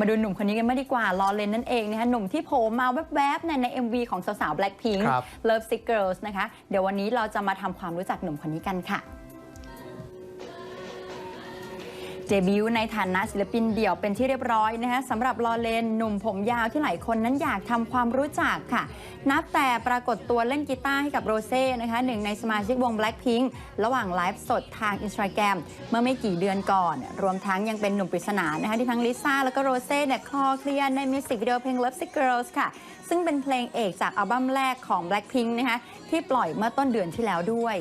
มาดูหนุ่มคนนี้กันมางดีกว่า ลอเลนนั่นเองนะคะหนุ่มที่โผล่มาแวบๆในใน MV ของสาวๆ Blackpink ครับ Love Sick Girls นะคะ เดี๋ยววันนี้เราจะมาทำความรู้จักหนุ่มคนนี้กันค่ะ เดบิวต์ในฐานะศิลปินเดี่ยวเป็นที่เรียบร้อยนะคะสำหรับลอเลนหนุ่มผมยาวที่หลายคนนั้นอยากทำความรู้จักค่ะ นับแต่ปรากฏตัวเล่นกีตาร์ให้กับโรเซ่นะคะหนึ่งในสมาชิกวง Blackpink ระหว่างไลฟ์สดทางอินสตาแกรมเมื่อไม่กี่เดือนก่อน รวมทั้งยังเป็นหนุ่มปริศนานะคะที่ทั้งลิซ่าแล้วก็โรเซ่เนี่ยคลอเคลียร์ในมิวสิกวิดีโอเพลง Love Sick Girls ค่ะ ซึ่งเป็นเพลงเอกจากอัลบั้มแรกของ Blackpink นะคะที่ปล่อยเมื่อต้นเดือนที่แล้วด้วย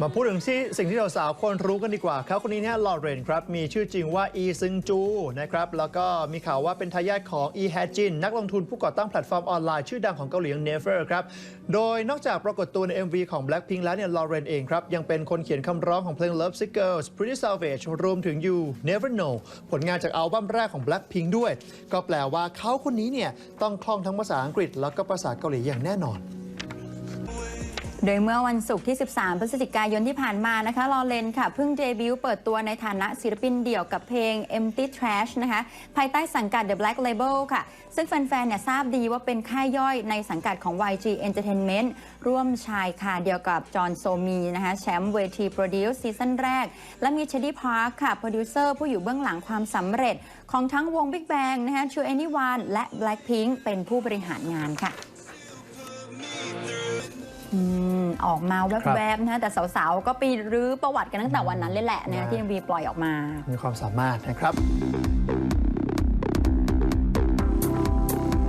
มาพูดถึงที่สิ่งที่เราสาวๆคนรู้กันดีกว่าเขาคนนี้เนี่ยลอเรนครับ มีชื่อจริงว่าอีซึงจูนะครับ แล้วก็มีข่าวว่าเป็นทายาทของอีแฮจินนักลงทุนผู้ก่อตั้งแพลตฟอร์มออนไลน์ชื่อดังของเกาหลีอย่าง Never ครับ โดยนอกจากปรากฏตัวใน MV ของ Blackpink แล้วเนี่ยลอเรนเองครับ ยังเป็นคนเขียนคำร้องของเพลง Love Sick Girls Pretty Savage รวมถึง You Never Know ผลงานจากอัลบั้มแรกของ Blackpink ด้วย ก็แปลว่าเขาคนนี้เนี่ยต้องคล่องทั้งภาษาอังกฤษแล้วก็ภาษาเกาหลีอย่างแน่นอน โดยเมื่อวันศุกร์ที่ 13 พฤศจิกายนที่ผ่านมานะคะลอเลนค่ะเพิ่งเดบิวต์เปิดตัวในฐานะศิลปินเดี่ยวกับเพลง Empty Trash นะคะภายใต้สังกัด The Black Label ค่ะ ซึ่งแฟนๆเนี่ยทราบดีว่าเป็นค่ายย่อยในสังกัดของ YG Entertainment ร่วมชายคาเดียวกับจอห์นโซมีนะคะแชมป์เวทีโปรดิวซ์ซีซั่นแรก และมีเชดดี้พาร์คค่ะโปรดิวเซอร์ผู้อยู่เบื้องหลังความสำเร็จ ของทั้งวง Big Bang นะคะ True Anyone และ Blackpink เป็นผู้บริหารงานค่ะ ออกมาครับแวบๆนะฮะแต่สาวๆ ก็ไปรื้อประวัติกันตั้งแต่วันนั้นเลยแหละนะฮะที่ MV ปล่อยออกมา มีความสามารถนะครับ